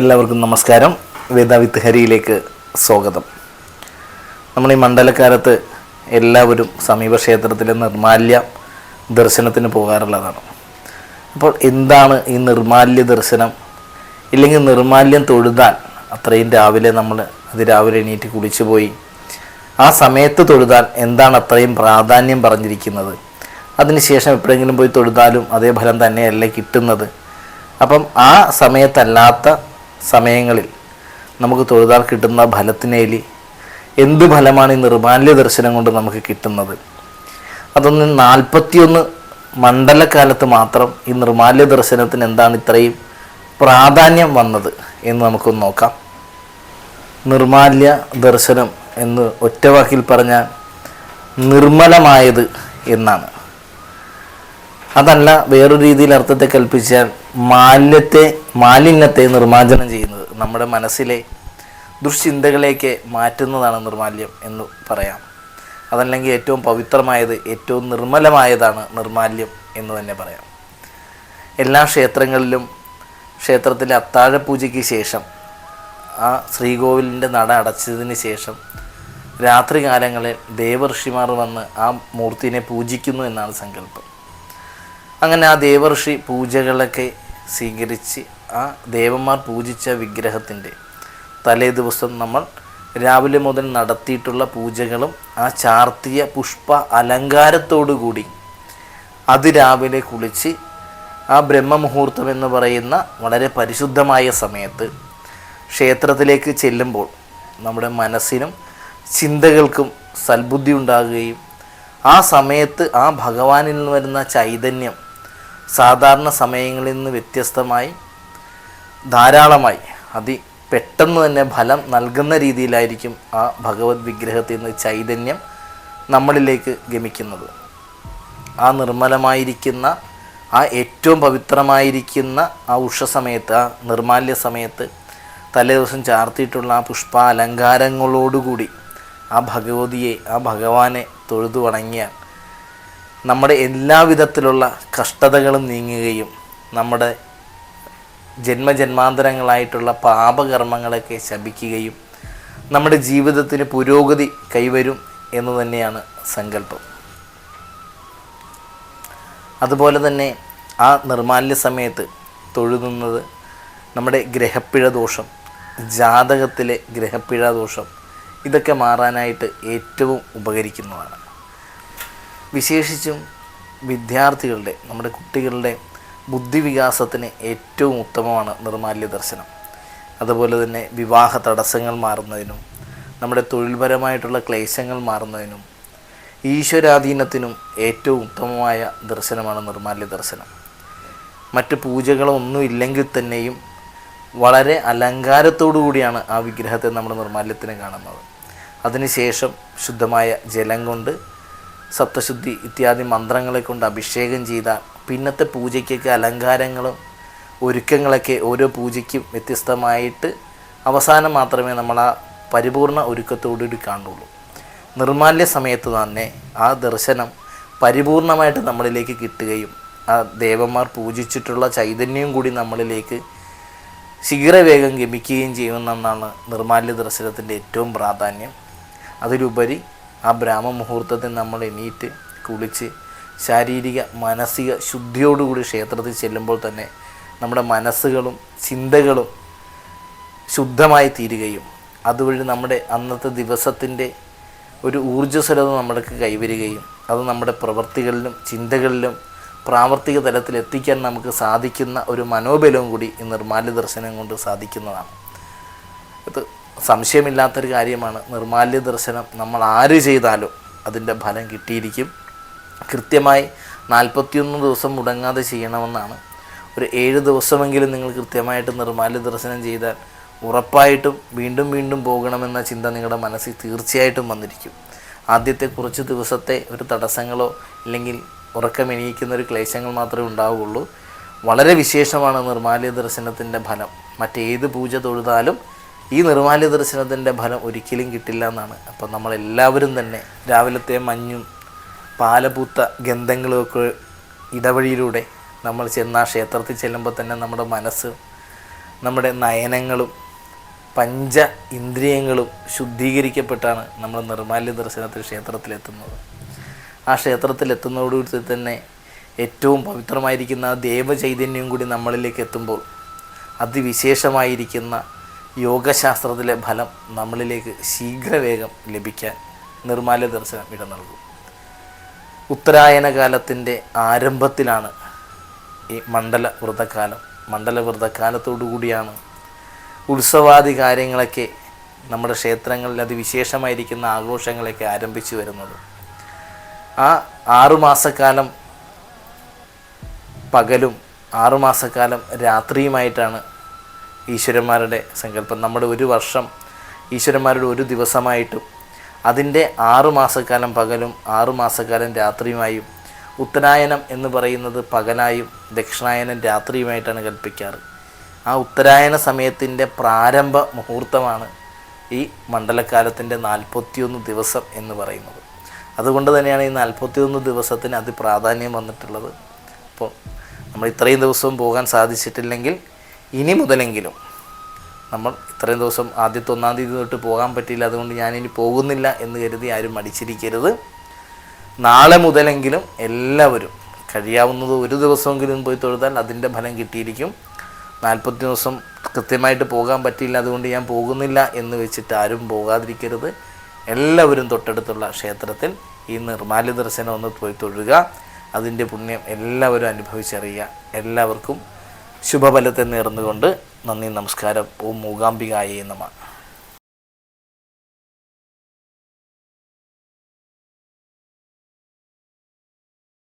എല്ലാവർക്കും നമസ്കാരം. വേദാവിത്ത് ഹരിയിലേക്ക് സ്വാഗതം. നമ്മൾ ഈ മണ്ഡലക്കാലത്ത് എല്ലാവരും സമീപ ക്ഷേത്രത്തിലെ നിർമാല്യ ദർശനത്തിന് പോകാറുള്ളതാണ്. അപ്പോൾ എന്താണ് ഈ നിർമാല്യ ദർശനം? ഇല്ലെങ്കിൽ നിർമാല്യം തൊഴുതാൽ അത്രയും രാവിലെ നമ്മൾ അതിരാവിലെ എണീറ്റ് കുളിച്ചു പോയി ആ സമയത്ത് തൊഴുതാൽ എന്താണ് അത്രയും പ്രാധാന്യം പറഞ്ഞിരിക്കുന്നത്? അതിനുശേഷം എപ്പോഴെങ്കിലും പോയി തൊഴുതാലും അതേ ഫലം തന്നെയല്ലേ കിട്ടുന്നത്? അപ്പം ആ സമയത്തല്ലാത്ത സമയങ്ങളിൽ നമുക്ക് തൊഴുതാൽ കിട്ടുന്ന ഫലത്തിനേലി എന്ത് ഫലമാണ് ഈ നിർമാല്യ ദർശനം കൊണ്ട് നമുക്ക് കിട്ടുന്നത്? അതൊന്ന് നാൽപ്പത്തിയൊന്ന് മണ്ഡലക്കാലത്ത് മാത്രം ഈ നിർമാല്യ ദർശനത്തിന് എന്താണ് ഇത്രയും പ്രാധാന്യം വന്നത് എന്ന് നമുക്കൊന്ന് നോക്കാം. നിർമാല്യ ദർശനം എന്ന് ഒറ്റവാക്കിൽ പറഞ്ഞാൽ നിർമ്മലമായത് എന്നാണ്. അതല്ല വേറൊരു രീതിയിൽ അർത്ഥത്തെ കൽപ്പിച്ചാൽ മാലിന്യത്തെ മാലിന്യത്തെ നിർമ്മാർജനം ചെയ്യുന്നത്. നമ്മുടെ മനസ്സിലെ ദുഷ്ചിന്തകളേക്ക് മാറ്റുന്നതാണ് നിർമാല്യം എന്ന് പറയാം. അതല്ലെങ്കിൽ ഏറ്റവും പവിത്രമായത് ഏറ്റവും നിർമ്മലമായതാണ് നിർമാല്യം എന്ന് തന്നെ പറയാം. എല്ലാ ക്ഷേത്രങ്ങളിലും ക്ഷേത്രത്തിലെ അത്താഴപൂജയ്ക്ക് ശേഷം ആ ശ്രീകോവിലിന്റെ നട അടച്ചതിന് ശേഷം രാത്രി കാലങ്ങളിൽ ദേവർഷിമാർ വന്ന് ആ മൂർത്തിനെ പൂജിക്കുന്നു എന്നാണ് സങ്കല്പം. അങ്ങനെ ആ ദേവർഷി പൂജകളൊക്കെ സ്വീകരിച്ച് ആ ദേവന്മാർ പൂജിച്ച വിഗ്രഹത്തിന്റെ തലേ ദിവസം നമ്മൾ രാവിലെ മുതൽ നടത്തിയിട്ടുള്ള പൂജകളും ആ ചാർത്തിയ പുഷ്പ അലങ്കാരത്തോടു കൂടി അതിരാവിലെ കുളിച്ച് ആ ബ്രഹ്മമുഹൂർത്തം എന്ന് പറയുന്ന വളരെ പരിശുദ്ധമായ സമയത്ത് ക്ഷേത്രത്തിലേക്ക് ചെല്ലുമ്പോൾ നമ്മുടെ മനസ്സിനും ചിന്തകൾക്കും സൽബുദ്ധി ഉണ്ടാകുകയും ആ സമയത്ത് ആ ഭഗവാനിൽ നിന്ന് വരുന്ന ചൈതന്യം സാധാരണ സമയങ്ങളിൽ നിന്ന് വ്യത്യസ്തമായി ധാരാളമായി അതി പെട്ടെന്ന് തന്നെ ഫലം നൽകുന്ന രീതിയിലായിരിക്കും ആ ഭഗവത് വിഗ്രഹത്തിൽ നിന്ന് ചൈതന്യം നമ്മളിലേക്ക് ഗമിക്കുന്നത്. ആ നിർമ്മലമായിരിക്കുന്ന ആ ഏറ്റവും പവിത്രമായിരിക്കുന്ന ആ ഉഷ ഉഷസമയത്ത് ആ നിർമാല്യ സമയത്ത് തലേ ദിവസം ചാർത്തിയിട്ടുള്ള ആ പുഷ്പ അലങ്കാരങ്ങളോടുകൂടി ആ ഭഗവതിയെ ആ ഭഗവാനെ തൊഴുതു വണങ്ങിയാൽ നമ്മുടെ എല്ലാവിധത്തിലുള്ള കഷ്ടതകളും നീങ്ങുകയും നമ്മുടെ ജന്മജന്മാന്തരങ്ങളായിട്ടുള്ള പാപകർമ്മങ്ങളൊക്കെ ശപിക്കുകയും നമ്മുടെ ജീവിതത്തിന് പുരോഗതി കൈവരും എന്ന് തന്നെയാണ് സങ്കല്പം. അതുപോലെ തന്നെ ആ നിർമാല്യ സമയത്ത് തൊഴുതുന്നത് നമ്മുടെ ഗ്രഹപ്പിഴ ദോഷം ജാതകത്തിലെ ഗ്രഹപ്പിഴ ദോഷം ഇതൊക്കെ മാറാനായിട്ട് ഏറ്റവും ഉപകരിക്കുന്നതാണ്. വിശേഷിച്ചും വിദ്യാർത്ഥികളുടെ നമ്മുടെ കുട്ടികളുടെ ബുദ്ധിവികാസത്തിന് ഏറ്റവും ഉത്തമമാണ് നിർമാല്യ ദർശനം അതുപോലെ തന്നെ വിവാഹ തടസ്സങ്ങൾ മാറുന്നതിനും നമ്മുടെ തൊഴിൽപരമായിട്ടുള്ള ക്ലേശങ്ങൾ മാറുന്നതിനും ഈശ്വരാധീനത്തിനും ഏറ്റവും ഉത്തമമായ ദർശനമാണ് നിർമാല്യ ദർശനം മറ്റ് പൂജകളൊന്നും ഇല്ലെങ്കിൽ തന്നെയും വളരെ അലങ്കാരത്തോടു കൂടിയാണ് ആ വിഗ്രഹത്തെ നമ്മൾ നിർമാല്യത്തിന് കാണുന്നത്. അതിനുശേഷം ശുദ്ധമായ ജലം കൊണ്ട് സപ്തശുദ്ധി ഇത്യാദി മന്ത്രങ്ങളെ കൊണ്ട് അഭിഷേകം ചെയ്ത പിന്നത്തെ പൂജയ്ക്കൊക്കെ അലങ്കാരങ്ങളും ഒരുക്കങ്ങളൊക്കെ ഓരോ പൂജയ്ക്കും വ്യത്യസ്തമായിട്ട് അവസാനം മാത്രമേ നമ്മൾ ആ പരിപൂർണ ഒരുക്കത്തോടുകൂടി കാണുള്ളൂ. നിർമാല്യ സമയത്ത് തന്നെ ആ ദർശനം പരിപൂർണമായിട്ട് നമ്മളിലേക്ക് കിട്ടുകയും ആ ദേവന്മാർ പൂജിച്ചിട്ടുള്ള ചൈതന്യം കൂടി നമ്മളിലേക്ക് ശീഘ്രവേഗം ഗമിക്കുകയും ചെയ്യുമെന്നാണ് നിർമാല്യ ദർശനത്തിന്റെ ഏറ്റവും പ്രാധാന്യം. അതിലുപരി ആ ബ്രാഹ്മ മുഹൂർത്തത്തിൽ നമ്മൾ എണീറ്റ് കുളിച്ച് ശാരീരിക മാനസിക ശുദ്ധിയോടുകൂടി ക്ഷേത്രത്തിൽ ചെല്ലുമ്പോൾ തന്നെ നമ്മുടെ മനസ്സുകളും ചിന്തകളും ശുദ്ധമായി തീരുകയും അതുവഴി നമ്മുടെ അന്നത്തെ ദിവസത്തിന്റെ ഒരു ഊർജസ്വലത നമ്മൾക്ക് കൈവരികയും അത് നമ്മുടെ പ്രവൃത്തികളിലും ചിന്തകളിലും പ്രാവർത്തിക തലത്തിൽ എത്തിക്കാൻ നമുക്ക് സാധിക്കുന്ന ഒരു മനോബലവും കൂടി ഈ നിർമാല്യ ദർശനം കൊണ്ട് സാധിക്കുന്നതാണ്. സംശയമില്ലാത്തൊരു കാര്യമാണ്. നിർമാല്യ ദർശനം നമ്മൾ ആര് ചെയ്താലും അതിന്റെ ഫലം കിട്ടിയിരിക്കും. കൃത്യമായി നാൽപ്പത്തിയൊന്ന് ദിവസം മുടങ്ങാതെ ചെയ്യണമെന്നാണ്. ഒരു ഏഴ് ദിവസമെങ്കിലും നിങ്ങൾ കൃത്യമായിട്ട് നിർമാല്യ ദർശനം ചെയ്താൽ ഉറപ്പായിട്ടും വീണ്ടും വീണ്ടും പോകണമെന്ന ചിന്ത നിങ്ങളുടെ മനസ്സിൽ തീർച്ചയായിട്ടും വന്നിരിക്കും. ആദ്യത്തെ കുറച്ച് ദിവസത്തെ ഒരു തടസ്സങ്ങളോ അല്ലെങ്കിൽ ഉറക്കമെണീക്കുന്ന ഒരു ക്ലേശങ്ങൾ മാത്രമേ ഉണ്ടാവുകയുള്ളൂ. വളരെ വിശേഷമാണ് നിർമാല്യ ദർശനത്തിന്റെ ഫലം. മറ്റേത് പൂജ തൊഴുതാലും ഈ നിർമാല്യ ദർശനത്തിന്റെ ഫലം ഒരിക്കലും കിട്ടില്ല എന്നാണ്. അപ്പം നമ്മളെല്ലാവരും തന്നെ രാവിലത്തെ മഞ്ഞും പാലപൂത്ത ഗന്ധങ്ങളുമൊക്കെ ഇടവഴിയിലൂടെ നമ്മൾ ചെന്ന ക്ഷേത്രത്തിൽ ചെല്ലുമ്പോൾ തന്നെ നമ്മുടെ മനസ്സ് നമ്മുടെ നയനങ്ങളും പഞ്ച ഇന്ദ്രിയങ്ങളും ശുദ്ധീകരിക്കപ്പെട്ടാണ് നമ്മൾ നിർമാല്യ ദർശനത്തിൽ ക്ഷേത്രത്തിലെത്തുന്നത്. ആ ക്ഷേത്രത്തിലെത്തുന്നതോടുകൂടി തന്നെ ഏറ്റവും പവിത്രമായിരിക്കുന്ന ദേവചൈതന്യം കൂടി നമ്മളിലേക്ക് എത്തുമ്പോൾ അതിവിശേഷമായിരിക്കുന്ന യോഗശാസ്ത്രത്തിലെ ഫലം നമ്മളിലേക്ക് ശീഘ്രവേഗം ലഭിക്കാൻ നിർമാല്യ ദർശനം ഇട നൽകും. ഉത്തരായന കാലത്തിന്റെ ആരംഭത്തിലാണ് ഈ മണ്ഡല വ്രതക്കാലം മണ്ഡല വ്രതകാലത്തോടു കൂടിയാണ് ഉത്സവാദി കാര്യങ്ങളൊക്കെ നമ്മുടെ ക്ഷേത്രങ്ങളിൽ അതിവിശേഷമായിരിക്കുന്ന ആഘോഷങ്ങളൊക്കെ ആരംഭിച്ചു വരുന്നത്. ആ ആറുമാസക്കാലം പകലും ആറുമാസക്കാലം രാത്രിയുമായിട്ടാണ് ഈശ്വരന്മാരുടെ സങ്കല്പം. നമ്മുടെ ഒരു വർഷം ഈശ്വരന്മാരുടെ ഒരു ദിവസമായിട്ടും അതിന്റെ ആറുമാസക്കാലം പകലും ആറുമാസക്കാലം രാത്രിയുമായും ഉത്തരായനം എന്ന് പറയുന്നത് പകലായും ദക്ഷിണായനം രാത്രിയുമായിട്ടാണ് കൽപ്പിക്കാറ്. ആ ഉത്തരായന സമയത്തിന്റെ പ്രാരംഭ മുഹൂർത്തമാണ് ഈ മണ്ഡലക്കാലത്തിന്റെ നാൽപ്പത്തിയൊന്ന് ദിവസം എന്ന് പറയുന്നത്. അതുകൊണ്ട് തന്നെയാണ് ഈ നാൽപ്പത്തിയൊന്ന് ദിവസത്തിന് അതിപ്രാധാന്യം വന്നിട്ടുള്ളത്. അപ്പോൾ നമ്മൾ ഇത്രയും ദിവസവും പോകാൻ സാധിച്ചിട്ടില്ലെങ്കിൽ ഇനി മുതലെങ്കിലും നമ്മൾ ഇത്രയും ദിവസം ആദ്യത്തെ ഒന്നാം തീയതി തൊട്ട് പോകാൻ പറ്റിയില്ല അതുകൊണ്ട് ഞാനിനി പോകുന്നില്ല എന്ന് കരുതി ആരും മടിച്ചിരിക്കരുത്. നാളെ മുതലെങ്കിലും എല്ലാവരും കഴിയാവുന്നത് ഒരു ദിവസമെങ്കിലും പോയി തൊഴുതാൽ അതിന്റെ ഫലം കിട്ടിയിരിക്കും. നാൽപ്പത്തി ദിവസം കൃത്യമായിട്ട് പോകാൻ പറ്റിയില്ല അതുകൊണ്ട് ഞാൻ പോകുന്നില്ല എന്ന് വെച്ചിട്ട് ആരും പോകാതിരിക്കരുത്. എല്ലാവരും തൊട്ടടുത്തുള്ള ക്ഷേത്രത്തിൽ ഈ നിർമാല്യ ദർശനം ഒന്ന് പോയി തൊഴുക. അതിന്റെ പുണ്യം എല്ലാവരും അനുഭവിച്ചറിയുക. എല്ലാവർക്കും ശുഭഫലത്തെ നേർന്നുകൊണ്ട് നന്ദി നമസ്കാരം. ഓം മൂകാംബികായേ നമ.